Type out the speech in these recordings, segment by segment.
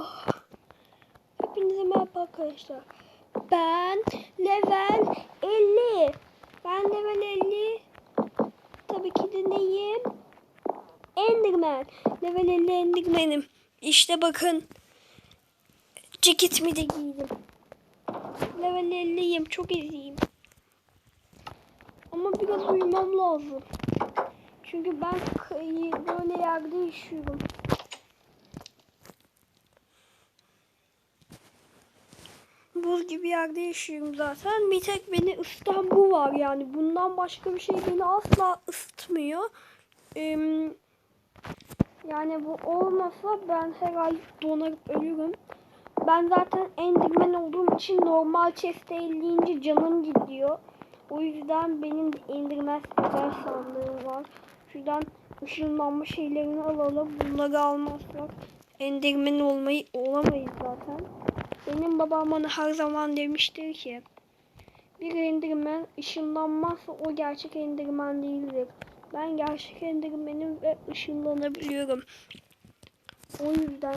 Oh. Hepinize merhaba arkadaşlar. Ben level 50. Ben level 50. Tabii ki de neyim? Enderman. Level 50 Enderman'im. İşte bakın. Ceketimi de giydim. Level 50'yim. Çok eziyim. Ama biraz uyumam lazım. Çünkü ben böyle yerde yaşıyorum. Buz gibi yerde yaşıyorum zaten. Bir tek beni ısıtan bu var yani. Bundan başka bir şey beni asla ısıtmıyor. Yani bu olmasa ben herhalde donarıp ölürüm. Ben zaten Enderman olduğum için normal chest'e elleyince canım gidiyor. O yüzden benim Enderman özel sandığım var. Şuradan ışınlanma şeylerini alalım. Bunları almazsak Enderman olmayı olamayız zaten. Benim babam bana her zaman demiştir ki bir Enderman ışınlanmazsa o gerçek Enderman değildir. Ben gerçek Enderman'im ve ışınlanabiliyorum. O yüzden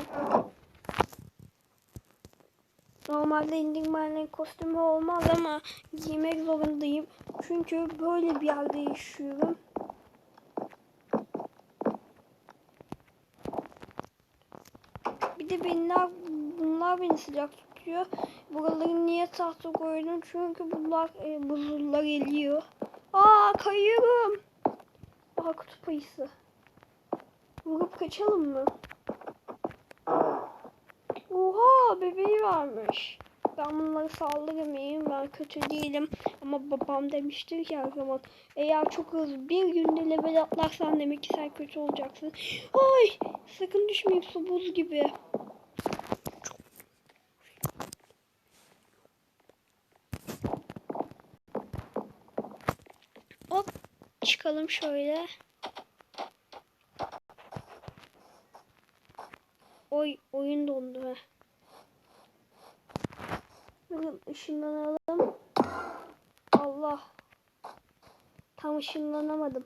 Normalde Enderman'in kostümü olmaz ama giymek zorundayım. Çünkü böyle bir yerde yaşıyorum. Bir de bunlar, bunlar beni sıcak tutuyor. Buraları niye tahta koydum? Çünkü bunlar e, buzullar eliyor. Aa kayıyorum. Aha kutup ayısı. Vurup kaçalım mı? Oha bebeği varmış. Ben bunları saldırmayayım. Ben kötü değilim. Ama babam demiştir ki her zaman eğer çok hızlı bir günde level atlarsan demek ki sen kötü olacaksın. Ay sakın düşmeyeyim su buz gibi. Hop çıkalım şöyle. Oy oyun dondu ha. Bakın ışınlanalım. Allah. Tam ışınlanamadım.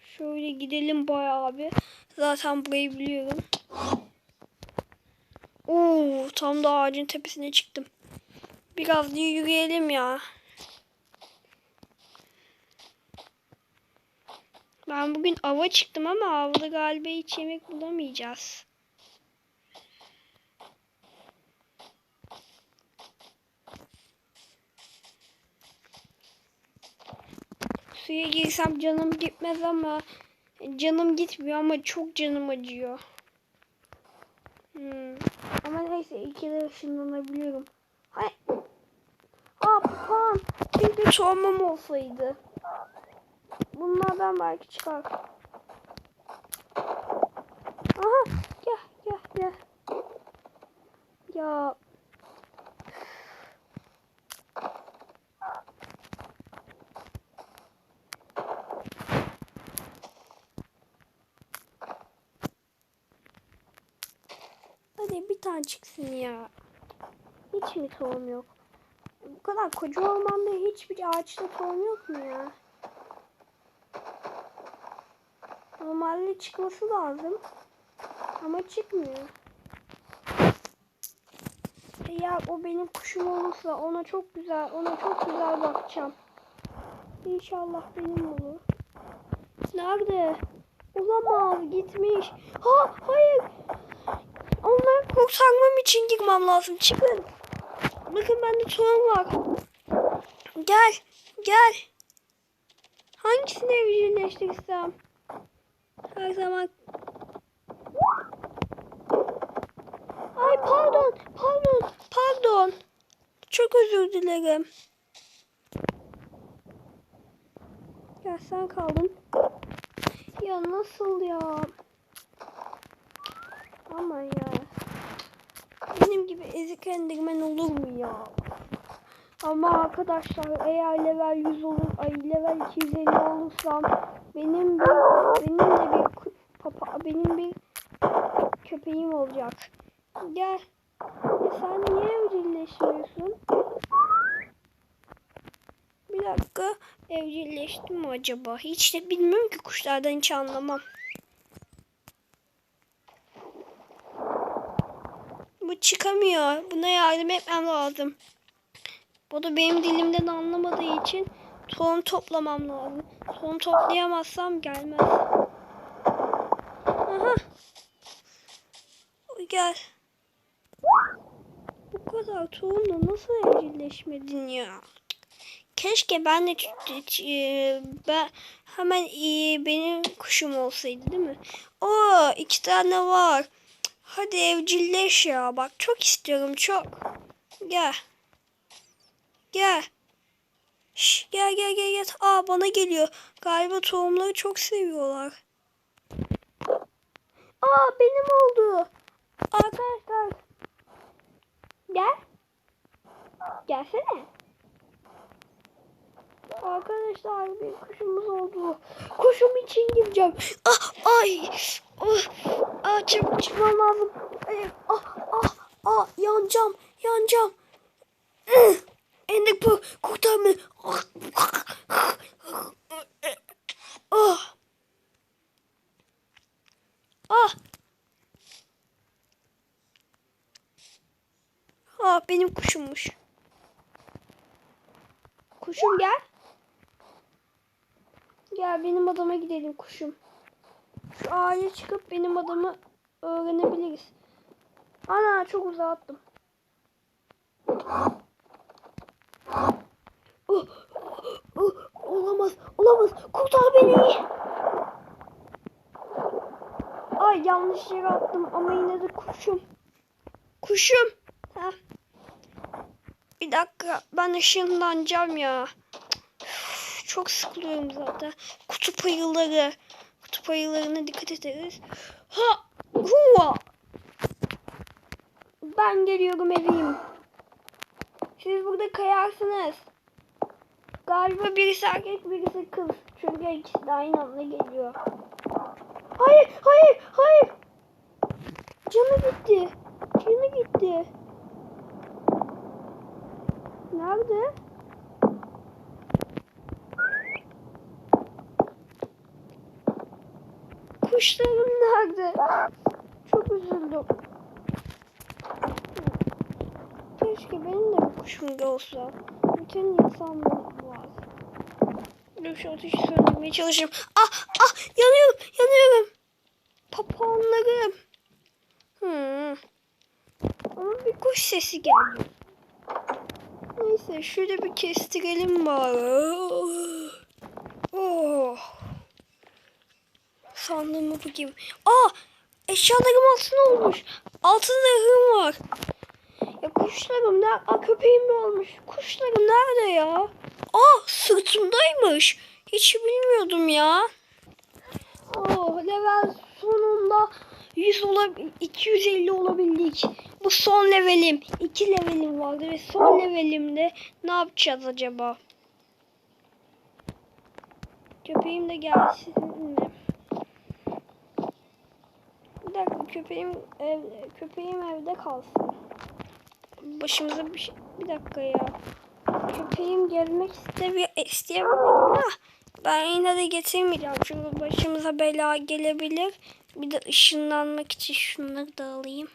Şöyle gidelim bayağı abi. Zaten burayı biliyorum. Oo, tam da ağacın tepesine çıktım. Biraz yürüyelim ya. Ben bugün ava çıktım ama avda galiba hiç yemek bulamayacağız. Suya girsem canım gitmez ama canım gitmiyor ama çok canım acıyor. Hmm. Ama neyse iki de ışınlanabiliyorum. Hay. Aa papağan. Bir de çoğumam olsaydı. Bunlardan belki çıkar. Aha gel gel gel. Ya. Hadi bir tane çıksın ya. Hiç mi tohum yok? Bu kadar koca ormanda hiçbir ağaçta tohum yok mu ya? Normalde çıkması lazım. Ama çıkmıyor. Eğer o benim kuşum olursa ona çok güzel, ona çok güzel bakacağım. İnşallah benim olur. Nerede? Olamaz, gitmiş. Ha, hayır. Onları kurtarmam için girmem lazım. Çıkın. Bakın bende tohum var. Gel, gel. Hangisini evcilleştirsem? Her zaman. Ay pardon, pardon, pardon. Çok özür dilerim. Ya sen kaldın. Ya nasıl ya? Ama ya. Benim gibi ezik endirmen olur mu ya? Ama arkadaşlar eğer level 100 olur, ay level 250 olursam benim bir benim de bir ku- papa benim bir köpeğim olacak. Gel. Ya sen niye evcilleşmiyorsun? Bir dakika. Evcilleştim mi acaba? Hiç de bilmiyorum ki kuşlardan hiç anlamam. çıkamıyor. Buna yardım etmem lazım. Bu da benim dilimden anlamadığı için tohum toplamam lazım. Tohum toplayamazsam gelmez. Aha. Gel. Bu kadar tohumla nasıl evcilleşmedin ya? Keşke ben de e, ben hemen e, benim kuşum olsaydı değil mi? Oo iki tane var. Hadi evcilleş ya. Bak çok istiyorum çok. Gel. Gel. Şş, gel gel gel gel. Aa bana geliyor. Galiba tohumları çok seviyorlar. Aa benim oldu. Arkadaşlar. Gel. Gelsene. Arkadaşlar bir kuşumuz oldu. Kuşum için gireceğim. Ah ay. Ah çabuk çıkmam lazım. Ah ah ah yanacağım. Yanacağım. Ih, Endik bu kurtar beni. Ah. Ah. Ah benim kuşummuş. Kuşum gel. Gel benim adama gidelim kuşum. Şu ağaca çıkıp benim adamı öğrenebiliriz. Ana çok uzağa attım. Oh, oh, olamaz, olamaz. Kurtar beni. Ay yanlış yere attım ama yine de kuşum. Kuşum. Dakika ben ışınlanacağım ya. Çok sıkılıyorum zaten. Kutup ayıları. Kutup ayılarına dikkat ederiz. Ha! Hua! Ben geliyorum evim. Siz burada kayarsınız. Galiba birisi erkek birisi kız. Çünkü ikisi de aynı anda geliyor. Hayır, hayır, hayır. Canı gitti. Canı gitti. Nerede? Kuşlarım nerede? Çok üzüldüm. Keşke benim de bir kuşum da olsa. Bütün insanlar var. Dur şu ateşi söndürmeye çalışayım. Ah ah yanıyorum yanıyorum. Papağanlarım. Hmm. Ama bir kuş sesi geliyor. Neyse şöyle bir kestirelim bari. Oh. Sandığımı bakayım. Aa! Eşyalarım altın olmuş. Altın zırhım var. Ya kuşlarım nerede? Aa köpeğim de olmuş. Kuşlarım nerede ya? Aa sırtımdaymış. Hiç bilmiyordum ya. Oh level sonunda 100 olab 250 olabildik. Bu son levelim. 2 levelim vardı ve son levelimde ne yapacağız acaba? Köpeğim de gelsin mi? Bir dakika köpeğim ev, köpeğim evde kalsın. Başımıza bir şey, bir dakika ya. Köpeğim gelmek istebi isteyebilir ama ben yine de getirmeyeceğim çünkü başımıza bela gelebilir. Bir de ışınlanmak için şunları da alayım.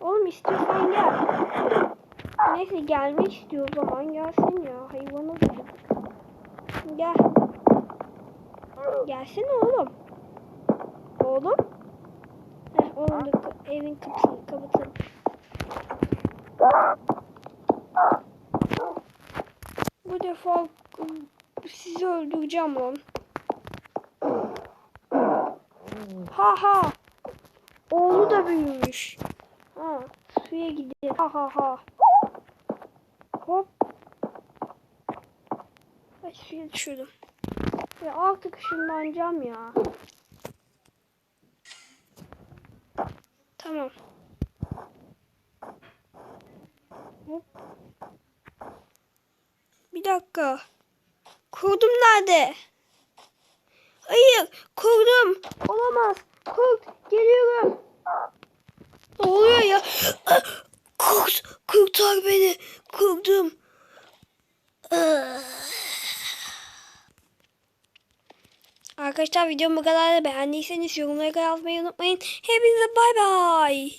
Oğlum istiyorsan gel. Neyse gelmek istiyor o zaman gelsin ya. Hayvana dedim. Gel. Gelsene oğlum. Oğlum. Heh, oğlum da evin kapısını kapatalım. Bu defa sizi öldüreceğim lan. Ha ha. Oğlu da büyümüş. Ha, suya gidelim. Ha ha ha. Hop. Ay suya düşürdüm. Ya artık ışınlanacağım ya. Tamam. Hop. Bir dakika. Kurdum nerede? Hayır, kurdum. Olamaz. Kurt, geliyorum. Ne oluyor ya? Ah, Kurt, kurtar beni. Kurdum. Ah. Arkadaşlar videomu bu kadar da beğendiyseniz yorumlara yazmayı unutmayın. Hepinize bay bay.